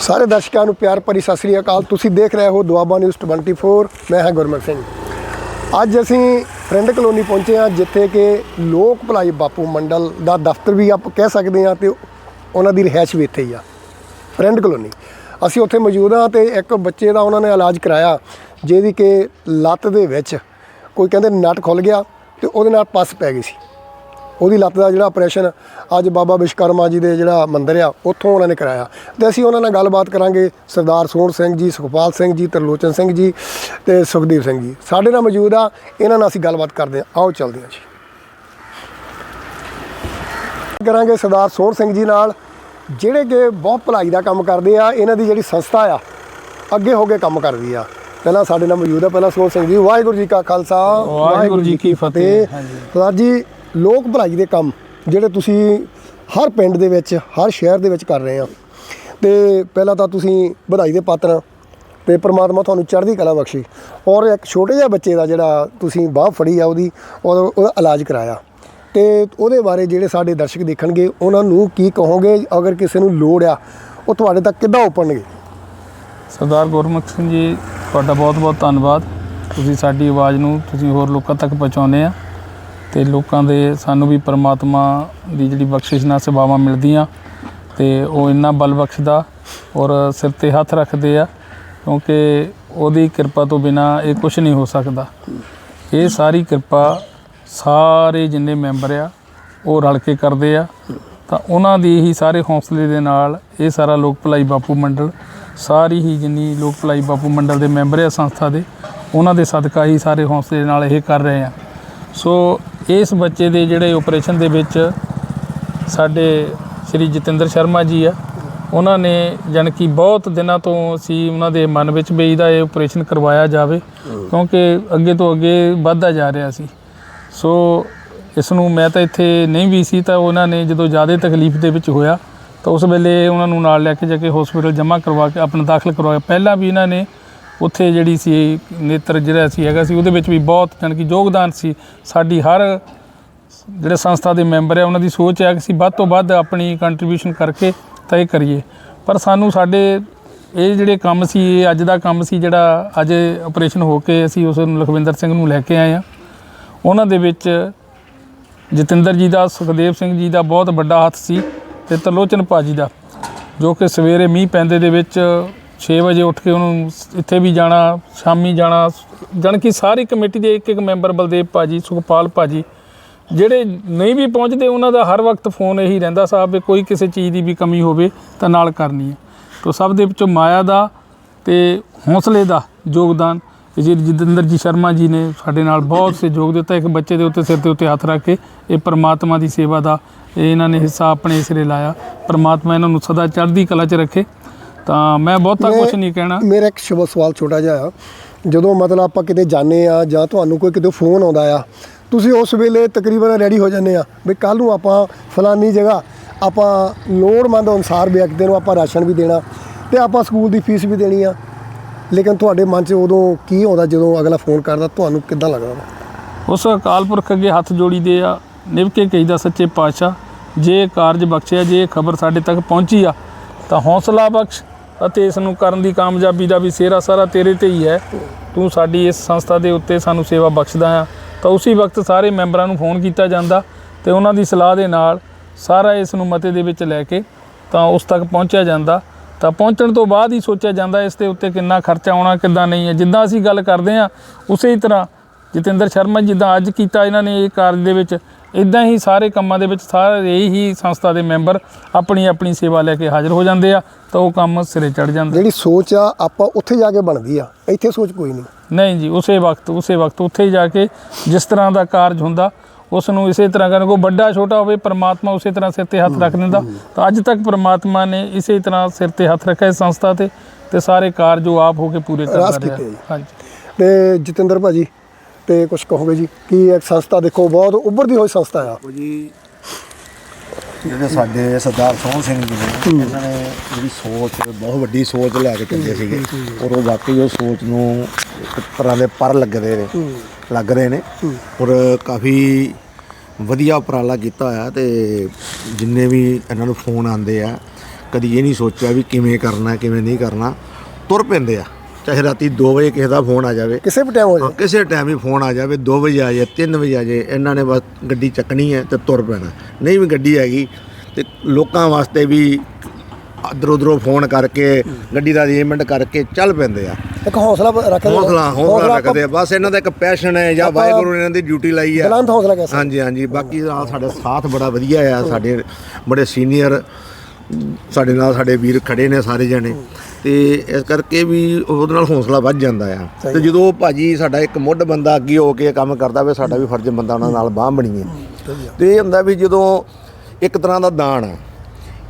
ਸਾਰੇ ਦਰਸ਼ਕਾਂ ਨੂੰ ਪਿਆਰ ਭਰੀ ਸਤਿ ਸ੍ਰੀ ਅਕਾਲ। ਤੁਸੀਂ ਦੇਖ ਰਹੇ ਹੋ ਦੁਆਬਾ ਨਿਊਜ਼ 24 ਮੈਂ ਹਾਂ ਗੁਰਮੁਖ ਸਿੰਘ। ਅੱਜ ਅਸੀਂ ਫਰੈਂਡ ਕਲੋਨੀ ਪਹੁੰਚੇ ਹਾਂ, ਜਿੱਥੇ ਕਿ ਲੋਕ ਭਲਾਈ ਬਾਪੂ ਮੰਡਲ ਦਾ ਦਫ਼ਤਰ ਵੀ ਆਪ ਕਹਿ ਸਕਦੇ ਹਾਂ ਤੇ ਉਹਨਾਂ ਦੀ ਰਿਹਾਇਸ਼ ਵੀ ਇੱਥੇ ਹੀ ਆ। Friend colony. ਅਸੀਂ ਉੱਥੇ ਮੌਜੂਦ ਹਾਂ ਤੇ ਇੱਕ ਬੱਚੇ ਦਾ ਉਹਨਾਂ ਨੇ ਇਲਾਜ ਕਰਾਇਆ, ਜਿਹਦੀ ਕਿ ਲੱਤ ਦੇ ਵਿੱਚ ਕੋਈ ਕਹਿੰਦੇ ਨਟ ਖੁੱਲ ਗਿਆ ਤੇ ਉਹਦੇ ਨਾਲ ਪਸ ਪੈ ਗਈ ਸੀ। ਉਹਦੀ ਲੱਤ ਦਾ ਜਿਹੜਾ ਆਪਰੇਸ਼ਨ ਅੱਜ ਬਾਬਾ ਵਿਸ਼ਕਰਮਾ ਜੀ ਦੇ ਜਿਹੜਾ ਮੰਦਿਰ ਆ ਉੱਥੋਂ ਉਹਨਾਂ ਨੇ ਕਰਾਇਆ। ਤੇ ਅਸੀਂ ਉਹਨਾਂ ਨਾਲ ਗੱਲਬਾਤ ਕਰਾਂਗੇ ਸਰਦਾਰ ਸੋਹਣ ਸਿੰਘ ਜੀ ਸੁਖਪਾਲ ਸਿੰਘ ਜੀ ਤਰਲੋਚਨ ਸਿੰਘ ਜੀ ਤੇ ਸੁਖਦੀਪ ਸਿੰਘ ਜੀ। ਸਾਡੇ ਨਾਲ ਮੌਜੂਦ ਆ ਇਹਨਾਂ ਨਾਲ ਅਸੀਂ ਗੱਲਬਾਤ ਕਰਦੇ ਹਾਂ। ਆਓ ਚੱਲਦੇ ਹਾਂ ਜੀ। ਕਰਾਂਗੇ ਸਰਦਾਰ ਸੋਹਣ ਸਿੰਘ ਜੀ ਨਾਲ ਜਿਹੜੇ ਕਿ ਬਹੁਤ ਭਲਾਈ ਦਾ ਕੰਮ ਕਰਦੇ ਆ ਇਹਨਾਂ ਦੀ ਜਿਹੜੀ ਸੰਸਥਾ ਆ ਅੱਗੇ ਹੋ ਕੇ ਕੰਮ ਕਰਦੀ ਆ। ਪਹਿਲਾਂ ਸਾਡੇ ਨਾਲ ਮੌਜੂਦ ਆ ਪਹਿਲਾਂ ਸੋਹਣ ਸਿੰਘ ਜੀ ਵਾਹਿਗੁਰੂ ਜੀ ਕਾ ਖਾਲਸਾ ਵਾਹਿਗੁਰੂ ਜੀ ਕੀ ਫਤਿਹ। ਹਾਂਜੀ। ਸਰਦਾਰ ਜੀ ਲੋਕ ਭਲਾਈ ਦੇ ਕੰਮ ਜਿਹੜੇ ਤੁਸੀਂ ਹਰ ਪਿੰਡ ਦੇ ਵਿੱਚ, ਹਰ ਸ਼ਹਿਰ ਦੇ ਵਿੱਚ ਕਰ ਰਹੇ ਆ। ਤੇ ਪਹਿਲਾਂ ਤਾਂ ਤੁਸੀਂ ਵਧਾਈ ਦੇ ਪਾਤਰ ਆ ਤੇ ਪ੍ਰਮਾਤਮਾ ਤੁਹਾਨੂੰ ਚੜ੍ਹਦੀ ਕਲਾ ਬਖਸ਼ੀ। ਔਰ ਇੱਕ ਛੋਟੇ ਜਿਹੇ ਬੱਚੇ ਦਾ ਜਿਹੜਾ ਤੁਸੀਂ ਬਾਹ ਫੜੀ ਆ ਉਹਦੀ, ਔਰ ਉਹਦਾ ਇਲਾਜ ਕਰਾਇਆ। ਤੇ ਉਹਦੇ ਬਾਰੇ ਜਿਹੜੇ ਸਾਡੇ ਦਰਸ਼ਕ ਦੇਖਣਗੇ, ਉਹਨਾਂ ਨੂੰ ਕੀ ਕਹੋਗੇ? ਅਗਰ ਕਿਸੇ ਨੂੰ ਲੋੜ ਆ, ਉਹ ਤੁਹਾਡੇ ਤੱਕ ਕਿੱਦਾਂ ਉਪੜਨਗੇ ਸਰਦਾਰ ਗੁਰਮੁਖ ਸਿੰਘ ਜੀ, ਤੁਹਾਡਾ ਬਹੁਤ-ਬਹੁਤ ਧੰਨਵਾਦ। ਤੁਸੀਂ ਸਾਡੀ ਆਵਾਜ਼ ਨੂੰ ਤੁਸੀਂ ਹੋਰ ਲੋਕਾਂ ਤੱਕ ਪਹੁੰਚਾਉਂਦੇ ਆ। ਤੇ ਲੋਕਾਂ ਦੇ ਸਾਨੂੰ ਵੀ ਪਰਮਾਤਮਾ ਦੀ ਜਿਹੜੀ ਬਖਸ਼ਿਸ਼ ਨਾਲ ਸੇਵਾਵਾਂ ਮਿਲਦੀਆਂ ਤੇ ਉਹ ਇੰਨਾ ਬਲ ਬਖਸ਼ਦਾ ਔਰ ਸਿਰ ਤੇ ਹੱਥ ਰੱਖਦੇ ਆ, ਕਿਉਂਕਿ ਉਹਦੀ ਕਿਰਪਾ ਤੋਂ ਬਿਨਾ ਇਹ ਕੁਝ ਨਹੀਂ ਹੋ ਸਕਦਾ। ਇਹ ਸਾਰੀ ਕਿਰਪਾ ਸਾਰੇ ਜਿੰਨੇ ਮੈਂਬਰ ਆ, ਉਹ ਰਲ ਕੇ ਕਰਦੇ ਆ। ਤਾਂ ਉਹਨਾਂ ਦੀ ਹੀ ਸਾਰੇ ਹੌਸਲੇ ਦੇ ਨਾਲ ਇਹ ਸਾਰਾ ਲੋਕ ਭਲਾਈ ਬਾਪੂ ਮੰਡਲ, ਸਾਰੀ ਹੀ ਜਿੰਨੀ ਲੋਕ ਭਲਾਈ ਬਾਪੂ ਮੰਡਲ ਦੇ ਮੈਂਬਰ ਆ ਸੰਸਥਾ ਦੇ, ਉਹਨਾਂ ਦੇ ਸਦਕਾ ਹੀ ਸਾਰੇ ਹੌਸਲੇ ਨਾਲ ਇਹ ਕਰ ਰਹੇ ਆ। ਸੋ ਇਸ ਬੱਚੇ ਦੇ ਜਿਹੜੇ ਆਪਰੇਸ਼ਨ ਦੇ ਵਿੱਚ ਸਾਡੇ ਸ਼੍ਰੀ ਜਤਿੰਦਰ ਸ਼ਰਮਾ ਜੀ ਆ, ਉਹਨਾਂ ਨੇ ਜਾਣੀ ਕਿ ਬਹੁਤ ਦਿਨਾਂ ਤੋਂ ਸੀ ਉਹਨਾਂ ਦੇ ਮਨ ਵਿੱਚ ਵੀ ਇਹਦਾ ਇਹ ਆਪਰੇਸ਼ਨ ਕਰਵਾਇਆ ਜਾਵੇ, ਕਿਉਂਕਿ ਅੱਗੇ ਤੋਂ ਅੱਗੇ ਵੱਧਦਾ ਜਾ ਰਿਹਾ ਸੀ। ਸੋ ਇਸ ਨੂੰ ਮੈਂ ਤਾਂ ਇੱਥੇ ਨਹੀਂ ਵੀ ਸੀ, ਤਾਂ ਉਹਨਾਂ ਨੇ ਜਦੋਂ ਜ਼ਿਆਦਾ ਤਕਲੀਫ ਦੇ ਵਿੱਚ ਹੋਇਆ, ਤਾਂ ਉਸ ਵੇਲੇ ਉਹਨਾਂ ਨੂੰ ਨਾਲ ਲੈ ਕੇ ਜਾ ਕੇ ਹਸਪੀਟਲ ਜਮ੍ਹਾਂ ਕਰਵਾ ਕੇ ਆਪਣਾ ਦਾਖਲ ਕਰਵਾਇਆ। ਪਹਿਲਾਂ ਵੀ ਇਹਨਾਂ ਨੇ ਉੱਥੇ ਜਿਹੜੀ ਸੀ ਨੇਤਰ ਜਿਹੜਾ ਸੀ ਹੈਗਾ ਸੀ, ਉਹਦੇ ਵਿੱਚ ਵੀ ਬਹੁਤ ਜਾਣੀ ਕਿ ਯੋਗਦਾਨ ਸੀ। ਸਾਡੀ ਹਰ ਜਿਹੜੇ ਸੰਸਥਾ ਦੇ ਮੈਂਬਰ ਆ, ਉਹਨਾਂ ਦੀ ਸੋਚ ਹੈ ਕਿ ਅਸੀਂ ਵੱਧ ਤੋਂ ਵੱਧ ਆਪਣੀ ਕੰਟਰੀਬਿਊਸ਼ਨ ਕਰਕੇ ਤੈਅ ਕਰੀਏ। ਪਰ ਸਾਨੂੰ ਸਾਡੇ ਇਹ ਜਿਹੜੇ ਕੰਮ ਸੀ, ਇਹ ਅੱਜ ਦਾ ਕੰਮ ਸੀ ਜਿਹੜਾ ਅੱਜ ਆਪਰੇਸ਼ਨ ਹੋ ਕੇ ਅਸੀਂ ਉਸ ਨੂੰ ਲਖਵਿੰਦਰ ਸਿੰਘ ਨੂੰ ਲੈ ਕੇ ਆਏ ਆ ਉਹਨਾਂ ਦੇ ਵਿੱਚ ਜਤਿੰਦਰ ਜੀ ਦਾ, ਸੁਖਦੇਵ ਸਿੰਘ ਜੀ ਦਾ ਬਹੁਤ ਵੱਡਾ ਹੱਥ ਸੀ ਤੇ ਤਰਲੋਚਨ ਭਾਜੀ ਦਾ, ਜੋ ਕਿ ਸਵੇਰੇ ਮੀਂਹ ਪੈਂਦੇ ਦੇ ਵਿੱਚ 6 ਵਜੇ ਉੱਠ ਕੇ ਉਹਨੂੰ ਇੱਥੇ ਵੀ ਜਾਣਾ, ਸ਼ਾਮੀ ਜਾਣਾ, ਜਾਣੀ ਕਿ ਸਾਰੀ ਕਮੇਟੀ ਦੇ ਇੱਕ ਇੱਕ ਮੈਂਬਰ ਬਲਦੇਵ ਭਾਜੀ, ਸੁਖਪਾਲ ਭਾਜੀ, ਜਿਹੜੇ ਨਹੀਂ ਵੀ ਪਹੁੰਚਦੇ, ਉਹਨਾਂ ਦਾ ਹਰ ਵਕਤ ਫੋਨ ਇਹੀ ਰਹਿੰਦਾ ਸਾਹਿਬ ਵੀ ਕੋਈ ਕਿਸੇ ਚੀਜ਼ ਦੀ ਵੀ ਕਮੀ ਹੋਵੇ ਤਾਂ ਨਾਲ ਕਰਨੀ ਹੈ। ਤੋ ਸਭ ਦੇ ਵਿੱਚੋਂ ਮਾਇਆ ਦਾ ਤੇ ਹੌਸਲੇ ਦਾ ਯੋਗਦਾਨ, ਇਹ ਜੀ ਜਤਿੰਦਰ ਜੀ ਸ਼ਰਮਾ ਜੀ ਨੇ ਸਾਡੇ ਨਾਲ ਬਹੁਤ ਸਹਿਯੋਗ ਦਿੱਤਾ, ਇੱਕ ਬੱਚੇ ਦੇ ਉੱਤੇ ਸਿਰ ਦੇ ਉੱਤੇ ਹੱਥ ਰੱਖ ਕੇ, ਇਹ ਪਰਮਾਤਮਾ ਦੀ ਸੇਵਾ ਦਾ, ਇਹ ਇਹਨਾਂ ਨੇ ਹਿੱਸਾ ਆਪਣੇ ਸਿਰੇ ਲਾਇਆ। ਪਰਮਾਤਮਾ ਇਹਨਾਂ ਨੂੰ ਸਦਾ ਚੜ੍ਹਦੀ ਕਲਾ 'ਚ ਰੱਖੇ। ਤਾਂ ਮੈਂ ਬਹੁਤਾ ਕੁਝ ਨਹੀਂ ਕਹਿਣਾ। ਮੇਰਾ ਇੱਕ ਸ਼ੁਭ ਸਵਾਲ ਛੋਟਾ ਜਿਹਾ ਆ। ਜਦੋਂ ਮਤਲਬ ਆਪਾਂ ਕਿਤੇ ਜਾਂਦੇ ਆ ਜਾਂ ਤੁਹਾਨੂੰ ਕੋਈ ਕਿਤੇ ਫੋਨ ਆਉਂਦਾ ਆ ਤੁਸੀਂ ਉਸ ਵੇਲੇ ਤਕਰੀਬਨ ਰੈਡੀ ਹੋ ਜਾਂਦੇ ਆ ਵੀ ਕੱਲ ਨੂੰ ਆਪਾਂ ਫਲਾਨੀ ਜਗ੍ਹਾ ਆਪਾਂ ਲੋੜਵੰਦ ਅਨਸਾਰ ਵਿਅਕਤੀ ਨੂੰ ਆਪਾਂ ਰਾਸ਼ਨ ਵੀ ਦੇਣਾ ਤੇ ਆਪਾਂ ਸਕੂਲ ਦੀ ਫੀਸ ਵੀ ਦੇਣੀ ਆ। ਲੇਕਿਨ ਤੁਹਾਡੇ ਮਨ 'ਚ ਉਦੋਂ ਕੀ ਆਉਂਦਾ ਜਦੋਂ ਅਗਲਾ ਫੋਨ ਕਰਦਾ ਤੁਹਾਨੂੰ ਕਿੱਦਾਂ ਲੱਗਦਾ? ਉਸ ਅਕਾਲ ਪੁਰਖ ਅੱਗੇ ਹੱਥ ਜੋੜੀਦੇ ਆ ਨਿਭ ਕੇ ਕਹੀਦਾ ਸੱਚੇ ਪਾਤਸ਼ਾਹ ਜੇ ਕਾਰਜ ਬਖਸ਼ਿਆ ਜੇ ਖਬਰ ਸਾਡੇ ਤੱਕ ਪਹੁੰਚੀ ਆ ਤਾਂ ਹੌਸਲਾ ਬਖਸ਼ ਅਤੇ ਇਸ ਨੂੰ ਕਰਨ ਦੀ ਕਾਮਯਾਬੀ ਦਾ ਵੀ ਸਿਹਰਾ ਸਾਰਾ ਤੇਰੇ ਤੇ ਹੀ ਹੈ। ਤੂੰ ਸਾਡੀ ਇਸ ਸੰਸਥਾ ਦੇ ਉੱਤੇ ਸਾਨੂੰ ਸੇਵਾ ਬਖਸ਼ਦਾ ਆ। ਤਾਂ ਉਸੇ ਵਕਤ ਸਾਰੇ ਮੈਂਬਰਾਂ ਨੂੰ ਫੋਨ ਕੀਤਾ ਜਾਂਦਾ ਤੇ ਉਹਨਾਂ ਦੀ ਸਲਾਹ ਦੇ ਨਾਲ ਸਾਰਾ ਇਸ ਨੂੰ ਮਤੇ ਦੇ ਵਿੱਚ ਲੈ ਕੇ ਤਾਂ ਉਸ ਤੱਕ ਪਹੁੰਚਿਆ ਜਾਂਦਾ। ਤਾਂ ਪਹੁੰਚਣ ਤੋਂ ਬਾਅਦ ਹੀ ਸੋਚਿਆ ਜਾਂਦਾ ਇਸ ਦੇ ਉੱਤੇ ਕਿੰਨਾ ਖਰਚਾ ਆਉਣਾ, ਕਿੱਦਾਂ ਨਹੀਂ ਹੈ। ਜਿੱਦਾਂ ਅਸੀਂ ਗੱਲ ਕਰਦੇ ਹਾਂ, ਉਸੇ ਹੀ ਤਰ੍ਹਾਂ ਜਤਿੰਦਰ ਸ਼ਰਮਾ ਜਿੱਦਾਂ ਅੱਜ ਕੀਤਾ ਇਹਨਾਂ ਨੇ ਇਹ ਕਾਰਜ ਦੇ ਵਿੱਚ ਇਦਾਂ ਹੀ ਸਾਰੇ ਕੰਮਾਂ ਦੇ ਵਿੱਚ ਸਾਰੇ ਹੀ ਸੰਸਥਾ ਦੇ ਮੈਂਬਰ ਆਪਣੀ ਆਪਣੀ ਸੇਵਾ ਲੈ ਕੇ ਹਾਜ਼ਰ ਹੋ ਜਾਂਦੇ ਆ ਤਾਂ ਉਹ ਕੰਮ ਸਿਰੇ ਚੜ ਜਾਂਦਾ ਜਿਹੜੀ ਸੋਚ ਆ ਆਪਾਂ ਉੱਥੇ ਜਾ ਕੇ ਬਣਦੀ ਆ। ਇੱਥੇ ਸੋਚ ਕੋਈ ਨਹੀਂ। ਨਹੀਂ ਜੀ ਉਸੇ ਵਕਤ ਉਸੇ ਵਕਤ ਉੱਥੇ ਹੀ ਜਾ ਕੇ ਜਿਸ ਤਰ੍ਹਾਂ ਦਾ ਕਾਰਜ ਹੁੰਦਾ ਉਸ ਨੂੰ ਇਸੇ ਤਰ੍ਹਾਂ ਕਰਨ ਕੋ ਵੱਡਾ ਛੋਟਾ ਹੋਵੇ ਪ੍ਰਮਾਤਮਾ ਉਸੇ ਤਰ੍ਹਾਂ ਸਿਰ ਤੇ ਹੱਥ ਰੱਖ ਦਿੰਦਾ। ਤਾਂ ਅੱਜ ਤੱਕ ਪ੍ਰਮਾਤਮਾ ਨੇ ਇਸੇ ਤਰ੍ਹਾਂ ਸਿਰ ਤੇ ਹੱਥ ਰੱਖਿਆ ਇਸ ਸੰਸਥਾ ਤੇ ਤੇ ਸਾਰੇ ਕਾਰਜ ਉਹ ਆਪ ਹੋ ਕੇ ਪੂਰੇ ਕਰਦਾ ਰਿਹਾ। ਹਾਂਜੀ। ਤੇ ਜਤਿੰਦਰ ਭਾਜੀ ਤੇ ਕੁਝ ਕਹੋਗੇ ਜੀ? ਕੀ ਇੱਕ ਸੰਸਥਾ ਦੇਖੋ ਬਹੁਤ ਉੱਭਰਦੀ ਹੋਈ ਸੰਸਥਾ ਆ। ਜੀ ਜਿਹੜੇ ਸਾਡੇ ਸਰਦਾਰ ਸੋਹਣ ਸਿੰਘ ਜੀ ਨੇ ਇਹਨਾਂ ਨੇ ਜਿਹੜੀ ਸੋਚ ਬਹੁਤ ਵੱਡੀ ਸੋਚ ਲੈ ਕੇ ਚੱਲੇ ਸੀਗੇ। ਔਰ ਉਹ ਵਾਕਈ ਉਹ ਸੋਚ ਨੂੰ ਇੱਕ ਤਰ੍ਹਾਂ ਦੇ ਪਰ ਲੱਗਦੇ ਨੇ ਲੱਗ ਰਹੇ ਨੇ। ਔਰ ਕਾਫੀ ਵਧੀਆ ਉਪਰਾਲਾ ਕੀਤਾ ਹੋਇਆ ਤੇ ਜਿੰਨੇ ਵੀ ਇਹਨਾਂ ਨੂੰ ਫੋਨ ਆਉਂਦੇ ਆ ਕਦੀ ਇਹ ਨਹੀਂ ਸੋਚਿਆ ਵੀ ਕਿਵੇਂ ਕਰਨਾ ਕਿਵੇਂ ਨਹੀਂ ਕਰਨਾ ਤੁਰ ਪੈਂਦੇ ਆ। ਚਾਹੇ ਰਾਤੀ 2 ਵਜੇ ਕਿਸੇ ਦਾ ਫੋਨ ਆ ਜਾਵੇ। ਕਿਸੇ ਵੀ ਟਾਈਮ ਹੋ ਹਾਂ, ਜਾਏ। ਕਿਸੇ ਟਾਈਮ ਹੀ ਫੋਨ ਆ ਜਾਵੇ 2 ਵਜੇ ਆ ਜਾਏ 3 ਵਜੇ ਆ ਜਾਏ ਇਹਨਾਂ ਨੇ ਬਸ ਗੱਡੀ ਚੱਕਣੀ ਹੈ ਤੇ ਤੁਰ ਪੈਣਾ। ਨਹੀਂ ਵੀ ਗੱਡੀ ਹੈਗੀ ਤੇ ਲੋਕਾਂ ਵਾਸਤੇ ਵੀ ਅਦਰ ਉਧਰੋਂ ਫੋਨ ਕਰਕੇ ਗੱਡੀ ਦਾ ਅਰੇਂਜਮੈਂਟ ਕਰਕੇ ਚੱਲ ਪੈਂਦੇ ਆ। ਇੱਕ ਹੌਸਲਾ ਰੱਖਦੇ ਹੌਸਲਾ ਹੌਸਲਾ ਰੱਖਦੇ ਆ। ਬਸ ਇਹਨਾਂ ਦਾ ਇੱਕ ਪੈਸ਼ਨ ਹੈ ਜਾਂ ਆਪਾਂ- ਵਾਹਿਗੁਰੂ ਨੇ ਇਹਨਾਂ ਦੀ ਡਿਊਟੀ ਲਾਈ ਹੈ ਬੁਲੰਦ ਹੌਸਲਾ ਕਹਿ ਸਕਦੇ ਹਾਂਜੀ ਹਾਂਜੀ। ਬਾਕੀ ਦਾ ਸਾਡਾ ਸਾਥ ਬੜਾ ਵਧੀਆ ਆ। ਸਾਡੇ ਬੜੇ ਸੀਨੀਅਰ ਸਾਡੇ ਨਾਲ ਸਾਡੇ ਵੀਰ ਖੜੇ ਨੇ ਸਾਰੇ ਜਣੇ। ਤੇ ਇਸ ਕਰਕੇ ਵੀ ਉਹਦੇ ਨਾਲ ਹੌਸਲਾ ਵੱਧ ਜਾਂਦਾ ਆ। ਤੇ ਜਦੋਂ ਉਹ ਭਾਜੀ ਸਾਡਾ ਇੱਕ ਮੁੱਢ ਬੰਦਾ ਅੱਗੇ ਹੋ ਕੇ ਕੰਮ ਕਰਦਾ ਵੇ ਸਾਡਾ ਵੀ ਫਰਜ਼ ਬੰਦਾ ਉਹਨਾਂ ਨਾਲ ਬਾਹ ਬਣੀਏ। ਤੇ ਇਹ ਹੁੰਦਾ ਵੀ ਜਦੋਂ ਇੱਕ ਤਰ੍ਹਾਂ ਦਾ ਦਾਨ ਆ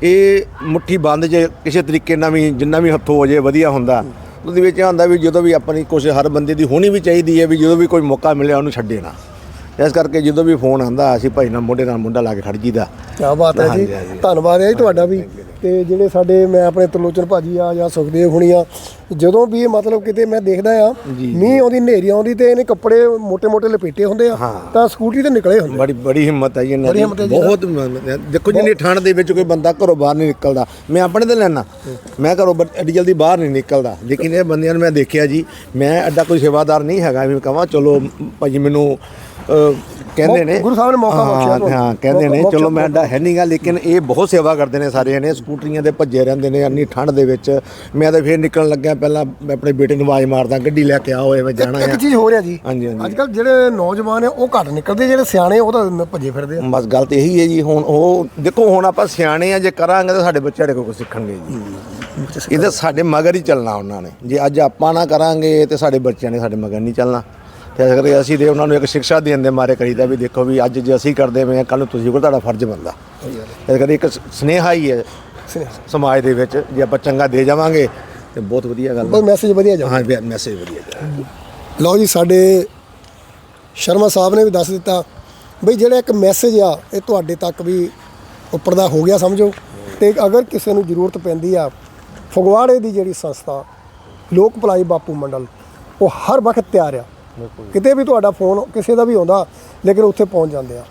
ਇਹ ਮੁੱਠੀ ਬੰਦ ਜੇ ਕਿਸੇ ਤਰੀਕੇ ਨਾਲ ਵੀ ਜਿੰਨਾ ਵੀ ਹੱਥੋਂ ਹੋ ਜੇ ਵਧੀਆ ਹੁੰਦਾ ਉਹਦੇ ਵਿੱਚ ਇਹ ਹੁੰਦਾ ਵੀ ਜਦੋਂ ਵੀ ਆਪਣੀ ਕੋਸ਼ਿਸ਼ ਹਰ ਬੰਦੇ ਦੀ ਹੋਣੀ ਵੀ ਚਾਹੀਦੀ ਹੈ ਵੀ ਜਦੋਂ ਵੀ ਕੋਈ ਮੌਕਾ ਮਿਲਿਆ ਉਹਨੂੰ ਛੱਡੇ ਨਾ ਇਸ ਕਰਕੇ ਜਦੋਂ ਵੀ ਫੋਨ ਆਂਦਾ ਅਸੀਂ ਭਾਈ ਨਾਲ ਮੋਢੇ ਨਾਲ ਮੁੰਡਾ ਲਾ ਕੇ ਖੜ ਜੀਦਾ ਕਿਆ ਬਾਤ ਹੈ ਜੀ। ਧੰਨਵਾਦ ਹੈ ਜੀ ਤੁਹਾਡਾ ਵੀ। ਤੇ ਜਿਹੜੇ ਸਾਡੇ ਮੈਂ ਆਪਣੇ ਤਲੋਚਨ ਭਾਜੀ ਆ ਜਾਂ ਸੁਖਦੇਵ ਹੁਣੀ ਆ ਜਦੋਂ ਵੀ ਮਤਲਬ ਕਿਤੇ ਮੈਂ ਦੇਖਦਾ ਆ ਮੀਂਹ ਆਉਂਦੀ ਹਨੇਰੀ ਆਉਂਦੀ ਤੇ ਇਹਨੇ ਕੱਪੜੇ ਮੋਟੇ ਮੋਟੇ ਲਪੇਟੇ ਹੁੰਦੇ ਆ ਤਾਂ ਸਕੂਟਰੀ ਤੇ ਨਿਕਲੇ ਹੁੰਦੇ ਬੜੀ ਬੜੀ ਹਿੰਮਤ ਆ ਜੀ ਇਹਨਾਂ ਦੀ। ਬਹੁਤ ਦੇਖੋ ਜਿੰਨੀ ਠੰਡ ਦੇ ਵਿੱਚ ਕੋਈ ਬੰਦਾ ਘਰੋਂ ਬਾਹਰ ਨਹੀਂ ਨਿਕਲਦਾ। ਮੈਂ ਆਪਣੇ ਤੇ ਲੈਣਾ ਮੈਂ ਘਰੋਂ ਬੜੀ ਜਲਦੀ ਬਾਹਰ ਨਹੀਂ ਨਿਕਲਦਾ। ਲੇਕਿਨ ਇਹ ਬੰਦਿਆਂ ਨੂੰ ਮੈਂ ਦੇਖਿਆ ਜੀ ਮੈਂ ਐਡਾ ਕੋਈ ਸੇਵਾਦਾਰ ਨਹੀਂ ਹੈਗਾ। ਵੀ ਕਹਾਂ ਚਲੋ ਭਾਜੀ ਮੈਨੂੰ ਕਹਿੰਦੇ ਨੇ ਗੁਰੂ ਸਾਹਿਬ ਨੇ ਮੌਕਾ ਬਖਸ਼ਿਆ। ਹਾਂ ਕਹਿੰਦੇ ਨੇ ਚਲੋ ਮੈਂ ਹੈ ਨਹੀਂਗਾ ਲੇਕਿਨ ਇਹ ਬਹੁਤ ਸੇਵਾ ਕਰਦੇ ਨੇ ਸਾਰੇ ਨੇ ਸਕੂਟਰੀਆਂ ਦੇ ਭੱਜੇ ਰਹਿੰਦੇ ਨੇ ਇੰਨੀ ਠੰਡ ਦੇ ਵਿੱਚ। ਮੈਂ ਤਾਂ ਫੇਰ ਨਿਕਲਣ ਲੱਗਿਆ ਪਹਿਲਾਂ ਮੈਂ ਆਪਣੇ ਬੇਟੇ ਨੂੰ ਆਵਾਜ਼ ਮਾਰਦਾ ਗੱਡੀ ਲੈ ਕੇ ਆ ਹੋਏ ਮੈਂ ਜਾਣਾ ਇੱਕ ਹੈ ਚੀਜ਼ ਹੋ ਰਿਹਾ ਜੀ ਹਾਂਜੀ, ਹਾਂਜੀ। ਅੱਜ ਕੱਲ ਜਿਹੜੇ ਨੌਜਵਾਨ ਆ ਉਹ ਘੱਟ ਨਿਕਲਦੇ ਜਿਹੜੇ ਸਿਆਣੇ ਉਹ ਤਾਂ ਭੱਜੇ ਫਿਰਦੇ ਆ। ਬਸ ਗੱਲ ਤੇ ਇਹੀ ਹੈ ਜੀ ਹੁਣ ਉਹ ਦੇਖੋ ਹੁਣ ਆਪਾਂ ਸਿਆਣੇ ਆ ਜੇ ਕਰਾਂਗੇ ਤਾਂ ਸਾਡੇ ਬੱਚੇ ਸਾਡੇ ਕੋਲ ਸਿੱਖਣਗੇ ਜੀ। ਇਹਦੇ ਸਾਡੇ ਮਗਰ ਹੀ ਚੱਲਣਾ ਉਹਨਾਂ ਨੇ। ਜੇ ਅੱਜ ਆਪਾਂ ਨਾ ਕਰਾਂਗੇ ਤੇ ਸਾਡੇ ਬੱਚਿਆਂ ਨੇ ਸਾਡੇ ਮਗਰ ਨਹੀਂ ਚੱਲਣਾ। ਤੇ ਇਸ ਕਰਕੇ ਅਸੀਂ ਦੇ ਉਹਨਾਂ ਨੂੰ ਇੱਕ ਸਿੱਖਿਆ ਦੇਣ ਦੇ ਮਾਰੇ ਕਰੀਦਾ ਵੀ ਦੇਖੋ ਵੀ ਅੱਜ ਜੇ ਅਸੀਂ ਕਰਦੇ ਪਏ ਹਾਂ ਕੱਲ ਨੂੰ ਤੁਸੀਂ ਕੋਲ ਤੁਹਾਡਾ ਫਰਜ਼ ਬਣਦਾ। ਇਸ ਕਰਕੇ ਇੱਕ ਸਨੇਹਾ ਹੀ ਹੈ ਸਮਾਜ ਦੇ ਵਿੱਚ ਜੇ ਆਪਾਂ ਚੰਗਾ ਦੇ ਜਾਵਾਂਗੇ ਤੇ ਬਹੁਤ ਵਧੀਆ ਗੱਲ ਬਸ ਮੈਸੇਜ ਵਧੀਆ ਜਾ। ਹਾਂ ਮੈਸੇਜ ਵਧੀਆ ਜਾਏਗਾ ਲਓ ਜੀ ਸਾਡੇ ਸ਼ਰਮਾ ਸਾਹਿਬ ਨੇ ਵੀ ਦੱਸ ਦਿੱਤਾ ਬਈ ਜਿਹੜਾ ਇੱਕ ਮੈਸੇਜ ਆ ਇਹ ਤੁਹਾਡੇ ਤੱਕ ਵੀ ਉੱਪਰ ਦਾ ਹੋ ਗਿਆ ਸਮਝੋ। ਤੇ ਅਗਰ ਕਿਸੇ ਨੂੰ ਜ਼ਰੂਰਤ ਪੈਂਦੀ ਆ ਫਗਵਾੜੇ ਦੀ ਜਿਹੜੀ ਸੰਸਥਾ ਲੋਕ ਭਲਾਈ ਬਾਪੂ ਮੰਡਲ ਉਹ ਹਰ ਵਕਤ ਤਿਆਰ ਆ। ਕਿਤੇ ਵੀ ਤੁਹਾਡਾ ਫੋਨ ਕਿਸੇ ਦਾ ਵੀ ਆਉਂਦਾ ਲੇਕਿਨ ਉੱਥੇ ਪਹੁੰਚ ਜਾਂਦੇ ਆ।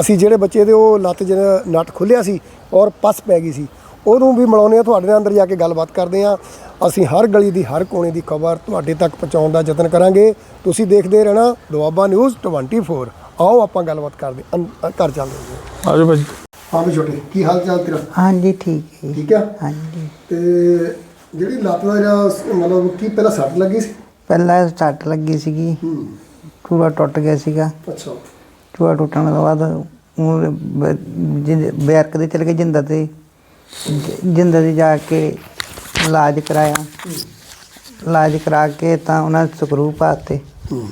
ਅਸੀਂ ਜਿਹੜੇ ਬੱਚੇ ਦੇ ਉਹ ਲੱਤ ਜਿਹੜਾ ਨਟ ਖੁੱਲਿਆ ਸੀ ਔਰ ਪਸ ਪੈ ਗਈ ਸੀ ਉਹਨੂੰ ਵੀ ਮਿਲਾਉਂਦੇ ਆ ਤੁਹਾਡੇ ਨਾਲ ਅੰਦਰ ਜਾ ਕੇ ਗੱਲਬਾਤ ਕਰਦੇ ਆ। ਅਸੀਂ ਹਰ ਗਲੀ ਦੀ ਹਰ ਕੋਨੇ ਦੀ ਖਬਰ ਤੁਹਾਡੇ ਤੱਕ ਪਹੁੰਚਾਉਣ ਦਾ ਯਤਨ ਕਰਾਂਗੇ। ਤੁਸੀਂ ਦੇਖਦੇ ਰਹਿਣਾ ਦੁਆਬਾ ਨਿਊਜ਼ 24 ਆਓ ਆਪਾਂ ਗੱਲਬਾਤ ਕਰਦੇ ਘਰ ਚੱਲਦੇ ਹਾਂ ਆਜੋ ਭਾਜੀ। ਹਾਂ ਵੀ ਛੋਟੇ ਕੀ ਹਾਲ ਚਾਲ ਤੇਰਾ? ਹਾਂਜੀ ਠੀਕ ਹੈ ਠੀਕ ਆ? ਹਾਂਜੀ। ਤੇ ਜਿਹੜੀ ਲੱਤ ਦਾ ਜਿਹੜਾ ਮਤਲਬ ਕੀ ਪਹਿਲਾਂ ਸੱਟ ਲੱਗੀ ਸੀ? ਪਹਿਲਾਂ ਸੱਟ ਲੱਗੀ ਸੀਗੀ। ਹੂੰ। ਚੂੜਾ ਟੁੱਟ ਗਿਆ ਸੀਗਾ। ਅੱਛਾ। ਚੂੜਾ ਟੁੱਟਣ ਤੋਂ ਬਾਅਦ ਉਹ ਬ- ਜਿੰਦ- ਬੈਰਕ ਦੇ ਚਲੇ ਗਏ ਜਿੰਦਾ ਤੇ। ਜ- ਜਿੰਦਾ ਤੇ ਜਾ ਕੇ ਇਲਾਜ ਕਰਾਇਆ। ਇਲਾਜ ਕਰਾ ਕੇ ਤਾਂ ਉਹਨਾਂ ਨੇ ਸਕਰੂ ਪਾਤੇ। ਹੂੰ।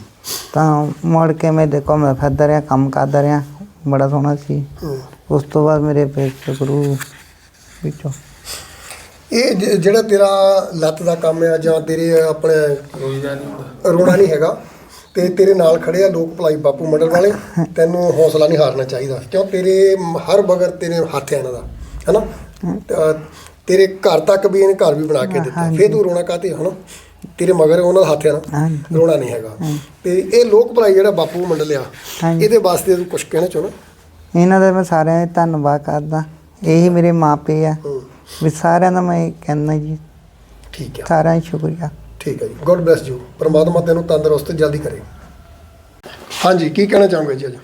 ਤਾਂ ਮੁੜ ਕੇ ਮੈਂ ਦੇਖੋ ਮੈਂ ਫਿਰਦਾ ਰਿਹਾ ਕੰਮ ਕਰਦਾ ਰਿਹਾ। ਬੜਾ ਸੋਹਣਾ ਸੀ। ਹੂੰ। ਉਸ ਤੋਂ ਬਾਅਦ ਮੇਰੇ ਪੇਟ ਸਕਰੂ ਵਿੱਚੋਂ ਇਹ ਜ- ਜਿਹੜਾ ਤੇਰਾ ਲੱਤ ਦਾ ਕੰਮ ਆ ਜਾਂ ਤੇਰੇ ਆਪਣੇ ਰੋਣਾ ਨਹੀਂ ਹੈਗਾ ਤੇ ਤੇਰੇ ਨਾਲ ਖੜੇ ਆ ਲੋਕ ਭਲਾਈ ਬਾਪੂ ਮੰਡਲ ਵਾਲੇ ਤੈਨੂੰ ਹੌਸਲਾ ਨਹੀਂ ਹਾਰਨਾ ਚਾਹੀਦਾ ਕਿਉਂ ਤੇਰੇ ਮ- ਹਰ ਬਗਰ ਤੇਰੇ ਹੱਥ ਹੈ ਇਹਨਾਂ ਦਾ ਹੈਨਾ? ਤੇਰੇ ਘਰ ਤੱਕ ਵੀ ਇਹਨੇ ਘਰ ਵੀ ਬਣਾ ਕੇ ਦਿੱਤਾ ਫੇਰ ਤੂੰ ਰੋਣਾ ਕਾਤੇ ਹਨਾ? ਤੇਰੇ ਮਗਰ ਉਹਨਾਂ ਦਾ ਹੱਥ ਹੈ ਨਾ ਹਾਂਜੀ। ਰੋਣਾ ਨਹੀਂ ਹੈਗਾ। ਤੇ ਇਹ ਲੋਕ ਭਲਾਈ ਜਿਹੜਾ ਬਾਪੂ ਮੰਡਲ ਆ ਹਾਂਜੀ। ਇਹਦੇ ਵਾਸਤੇ ਤੂੰ ਕੁਝ ਕਹਿਣਾ ਚਾਹੁੰਦਾ? ਇਹਨਾਂ ਦਾ ਮੈਂ ਸਾਰਿਆਂ ਦਾ ਧੰਨਵਾਦ ਕਰਦਾ ਇਹੀ ਮੇਰੇ ਮਾਪੇ ਆ। ਹੂੰ। ਵੀ ਸਾਰਿਆਂ ਦਾ ਮੈਂ ਕਹਿੰਦਾ ਜੀ। ਠੀਕ ਆ। ਸਾਰਿਆਂ ਦਾ ਸ਼ੁਕਰੀਆ। ਠੀਕ ਹੈ ਜੀ। ਗੋਡ ਬlesਸ ਯੂ ਪਰਮਾਤਮਾ ਤੈਨੂੰ ਤੰਦਰੁਸਤ ਜਲਦੀ ਕਰੇ। ਹਾਂਜੀ ਕੀ ਕਹਿਣਾ ਚਾਹੋਗੇ ਜੀ ਅੱਜ?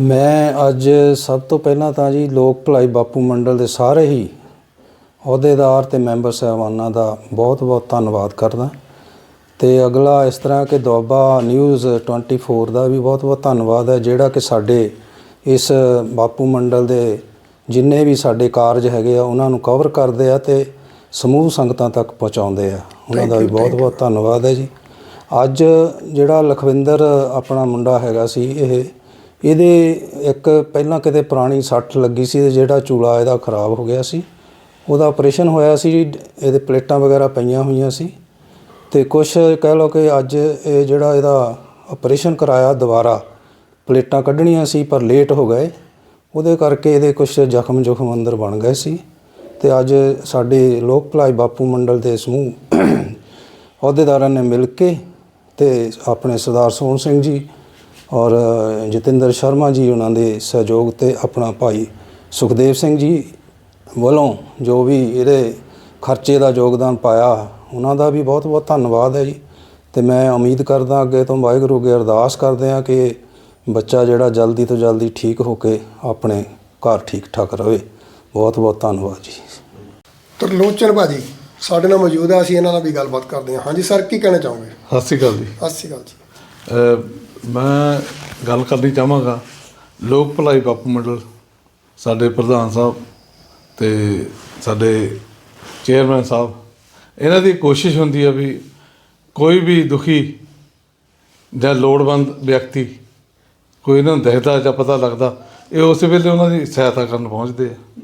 ਮੈਂ ਅੱਜ ਸਭ ਤੋਂ ਪਹਿਲਾਂ ਤਾਂ ਜੀ ਲੋਕ ਭਲਾਈ ਬਾਪੂ ਮੰਡਲ ਦੇ ਸਾਰੇ ਹੀ ਅਹੁਦੇਦਾਰ ਤੇ ਮੈਂਬਰ ਸਾਹਿਬਾਨਾਂ ਦਾ ਬਹੁਤ-ਬਹੁਤ ਧੰਨਵਾਦ ਕਰਦਾ। ਤੇ ਅਗਲਾ ਇਸ ਤਰ੍ਹਾਂ ਕਿ ਦੁਆਬਾ ਨਿਊਜ਼ 24 ਦਾ ਵੀ ਬਹੁਤ-ਬਹੁਤ ਧੰਨਵਾਦ ਹੈ ਜਿਹੜਾ ਕਿ ਸਾਡੇ ਇਸ ਬਾਪੂ ਮੰਡਲ ਦੇ ਜਿੰਨੇ ਵੀ ਸਾਡੇ ਕਾਰਜ ਹੈਗੇ ਆ ਉਹਨਾਂ ਨੂੰ ਕਵਰ ਕਰਦੇ ਆ ਤੇ ਸਮੂਹ ਸੰਗਤਾਂ ਤੱਕ ਪਹੁੰਚਾਉਂਦੇ ਆ। ਉਹਨਾਂ ਦਾ ਵੀ ਬਹੁਤ-ਬਹੁਤ ਧੰਨਵਾਦ ਹੈ ਜੀ। ਅੱਜ ਜਿਹੜਾ ਲਖਵਿੰਦਰ ਆਪਣਾ ਮੁੰਡਾ ਹੈਗਾ ਸੀ ਇਹ ਇਹਦੇ ਇੱਕ ਪਹਿਲਾਂ ਕਿਤੇ ਪੁਰਾਣੀ ਸੱਟ ਲੱਗੀ ਸੀ ਤੇ ਜਿਹੜਾ ਚੂਲਾ ਇਹਦਾ ਖਰਾਬ ਹੋ ਗਿਆ ਸੀ। ਉਹਦਾ ਆਪਰੇਸ਼ਨ ਹੋਇਆ ਸੀ ਇਹਦੇ ਪਲੇਟਾਂ ਵਗੈਰਾ ਪਈਆਂ ਹੋਈਆਂ ਸੀ। ਤੇ ਕੁਝ ਕਹਿ ਲਓ ਕਿ ਅੱਜ ਇਹ ਜਿਹੜਾ ਇਹਦਾ ਆਪਰੇਸ਼ਨ ਕਰਾਇਆ ਦੁਬਾਰਾ ਪਲੇਟਾਂ ਕੱਢਣੀਆਂ ਸੀ ਪਰ ਲੇਟ ਹੋ ਗਏ। ਉਹਦੇ ਕਰਕੇ ਇਹਦੇ ਕੁਝ ਜ਼ਖਮ ਜ਼ੁਖਮ ਅੰਦਰ ਬਣ ਗਏ ਸੀ ਤੇ ਅੱਜ ਸਾਡੇ ਲੋਕ ਭਲਾਈ ਬਾਪੂ ਮੰਡਲ ਦੇ ਸਮੂਹ ਅਹੁਦੇਦਾਰਾਂ ਨੇ ਮਿਲ ਕੇ ਤੇ ਆਪਣੇ ਸਰਦਾਰ ਸੋਹਣ ਸਿੰਘ ਜੀ ਔਰ ਜਤਿੰਦਰ ਸ਼ਰਮਾ ਜੀ ਉਹਨਾਂ ਦੇ ਸਹਿਯੋਗ ਤੇ ਆਪਣਾ ਭਾਈ ਸੁਖਦੇਵ ਸਿੰਘ ਜੀ ਵੱਲੋਂ ਜੋ ਵੀ ਇਹਦੇ ਖਰਚੇ ਦਾ ਯੋਗਦਾਨ ਪਾਇਆ, ਉਹਨਾਂ ਦਾ ਵੀ ਬਹੁਤ ਬਹੁਤ ਧੰਨਵਾਦ ਹੈ ਜੀ। ਤੇ ਮੈਂ ਉਮੀਦ ਕਰਦਾ ਅੱਗੇ ਤੋਂ ਵਾਹਿਗੁਰੂ ਅੱਗੇ ਅਰਦਾਸ ਕਰਦੇ ਆ ਕਿ ਬੱਚਾ ਜਿਹੜਾ ਜਲਦੀ ਤੋਂ ਜਲਦੀ ਠੀਕ ਹੋ ਕੇ ਆਪਣੇ ਘਰ ਠੀਕ ਠਾਕ ਰਵੇ। ਬਹੁਤ ਬਹੁਤ ਧੰਨਵਾਦ ਜੀ। ਤਰਲੋਚਨ ਭਾਜੀ ਸਾਡੇ ਨਾਲ ਮੌਜੂਦ ਆ ਅਸੀਂ ਇਹਨਾਂ ਨਾਲ ਵੀ ਗੱਲਬਾਤ ਕਰਦੇ ਹਾਂ। ਹਾਂਜੀ ਸਰ ਕੀ ਕਹਿਣਾ ਚਾਹੋਗੇ? ਸਤਿ ਸ਼੍ਰੀ ਅਕਾਲ ਜੀ। ਸਤਿ ਸ਼੍ਰੀ ਅਕਾਲ ਜੀ। ਮੈਂ ਗੱਲ ਕਰਨੀ ਚਾਹਾਂਗਾ। ਲੋਕ ਭਲਾਈ ਬਾਪੂ ਮੰਡਲ ਸਾਡੇ ਪ੍ਰਧਾਨ ਸਾਹਿਬ ਤੇ ਸਾਡੇ ਚੇਅਰਮੈਨ ਸਾਹਿਬ ਇਹਨਾਂ ਦੀ ਕੋਸ਼ਿਸ਼ ਹੁੰਦੀ ਹੈ ਵੀ ਕੋਈ ਵੀ ਦੁਖੀ ਜਾਂ ਲੋੜਵੰਦ ਵਿਅਕਤੀ ਕੋਈ ਇਹਨਾਂ ਨੂੰ ਦਿਖਦਾ ਜਾਂ ਪਤਾ ਲੱਗਦਾ, ਇਹ ਉਸ ਵੇਲੇ ਉਹਨਾਂ ਦੀ ਸਹਾਇਤਾ ਕਰਨ ਪਹੁੰਚਦੇ ਆ।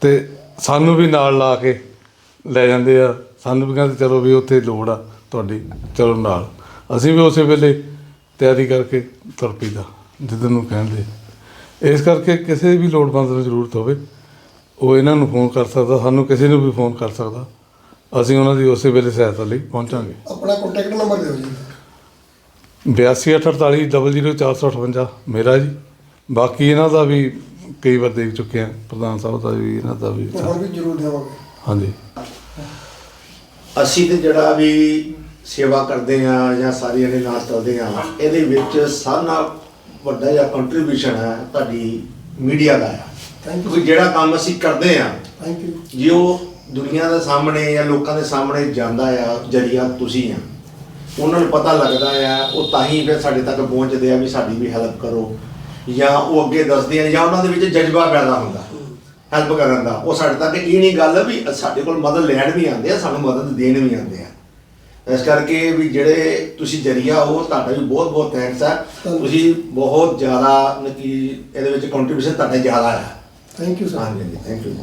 ਤੇ ਸਾਨੂੰ ਵੀ ਨਾਲ ਲਾ ਕੇ ਲੈ ਜਾਂਦੇ ਆ। ਸਾਨੂੰ ਵੀ ਕਹਿੰਦੇ, ਚਲੋ ਵੀ ਉੱਥੇ ਲੋੜ ਆ ਤੁਹਾਡੀ, ਚਲੋ ਨਾਲ। ਅਸੀਂ ਵੀ ਉਸੇ ਵੇਲੇ ਤਿਆਰੀ ਕਰਕੇ ਤੁਰ ਪਈਦਾ ਜਿੱਦਨ ਨੂੰ ਕਹਿੰਦੇ ਇਸ ਕਰਕੇ ਕਿਸੇ ਵੀ ਲੋੜਵੰਦ ਨੂੰ ਜ਼ਰੂਰਤ ਹੋਵੇ, ਉਹ ਇਹਨਾਂ ਨੂੰ ਫੋਨ ਕਰ ਸਕਦਾ, ਸਾਨੂੰ ਕਿਸੇ ਨੂੰ ਵੀ ਫੋਨ ਕਰ ਸਕਦਾ। ਅਸੀਂ ਉਹਨਾਂ ਦੀ ਉਸੇ ਵੇਲੇ ਸਹਾਇਤਾ ਲਈ ਪਹੁੰਚਾਂਗੇ। ਆਪਣਾ ਕੰਟੈਕਟ ਨੰਬਰ ਦਿਓ ਜੀ। 8288000458 ਮੇਰਾ ਜੀ। ਬਾਕੀ ਇਹਨਾਂ ਦਾ ਵੀ ਕਈ ਵਾਰ ਦੇਖ ਚੁੱਕੇ ਆ ਪ੍ਰਧਾਨ ਸਾਹਿਬ ਦਾ ਵੀ ਇਹਨਾਂ ਦਾ ਵੀ। ਹੁਣ ਵੀ ਜ਼ਰੂਰ ਦੇਵਾਂਗੇ। ਹਾਂਜੀ। ਅਸੀਂ ਤੇ ਜਿਹੜਾ ਵੀ ਸੇਵਾ ਕਰਦੇ ਆ ਜਾਂ ਸਾਰੀਆਂ ਦੇ ਨਾਲ ਚੱਲਦੇ ਆ ਇਹਦੇ ਵਿੱਚ ਸਾਰਿਆਂ ਨਾਲ ਵੱਡਾ ਜਿਹਾ ਕੰਟਰੀਬਿਊਸ਼ਨ ਹੈ ਤੁਹਾਡੀ ਮੀਡੀਆ ਦਾ। ਹੈ ਥੈਂਕ ਯੂ ਜਿਹੜਾ ਕੰਮ ਅਸੀਂ ਕਰਦੇ ਆ ਥੈਂਕ ਯੂ ਜੇ ਉਹ ਦੁਨੀਆ ਦੇ ਸਾਹਮਣੇ ਜਾਂ ਲੋਕਾਂ ਦੇ ਸਾਹਮਣੇ ਜਾਂਦਾ ਆ ਜਰੀਆ ਤੁਸੀਂ ਆ। ਉਹਨਾਂ ਨੂੰ ਪਤਾ ਲੱਗਦਾ ਆ ਉਹ ਤਾਂ ਹੀ ਫਿਰ ਸਾਡੇ ਤੱਕ ਪਹੁੰਚਦੇ ਆ ਵੀ ਸਾਡੀ ਵੀ ਹੈਲਪ ਕਰੋ। ਜਾਂ ਉਹ ਅੱਗੇ ਦੱਸਦੇ ਆ ਜਾਂ ਉਹਨਾਂ ਦੇ ਵਿੱਚ ਜਜ਼ਬਾ ਪੈਦਾ ਹੁੰਦਾ ਹੈਲਪ ਕਰਨ ਦਾ। ਉਹ ਸਾਡੇ ਤੱਕ ਇਹ ਨਹੀਂ ਗੱਲ ਵੀ ਸਾਡੇ ਕੋਲ ਮਦਦ ਲੈਣ ਵੀ ਆਉਂਦੇ ਆ ਸਾਨੂੰ ਮਦਦ ਦੇਣ ਵੀ ਆਉਂਦੇ ਆ। ਇਸ ਕਰਕੇ ਵੀ ਜਿਹੜੇ ਤੁਸੀਂ ਜਰੀਆ ਉਹ ਤੁਹਾਡਾ ਵੀ ਬਹੁਤ ਬਹੁਤ ਥੈਂਕਸ ਆ। ਤੁਸੀਂ ਬਹੁਤ ਜ਼ਿਆਦਾ ਕਿ ਇਹਦੇ ਵਿੱਚ ਕੰਟਰੀਬਿਊਸ਼ਨ ਤੁਹਾਡਾ ਜ਼ਿਆਦਾ ਆ। ਥੈਂਕ ਯੂ ਸਰ ਹਾਂਜੀ ਥੈਂਕ ਯੂ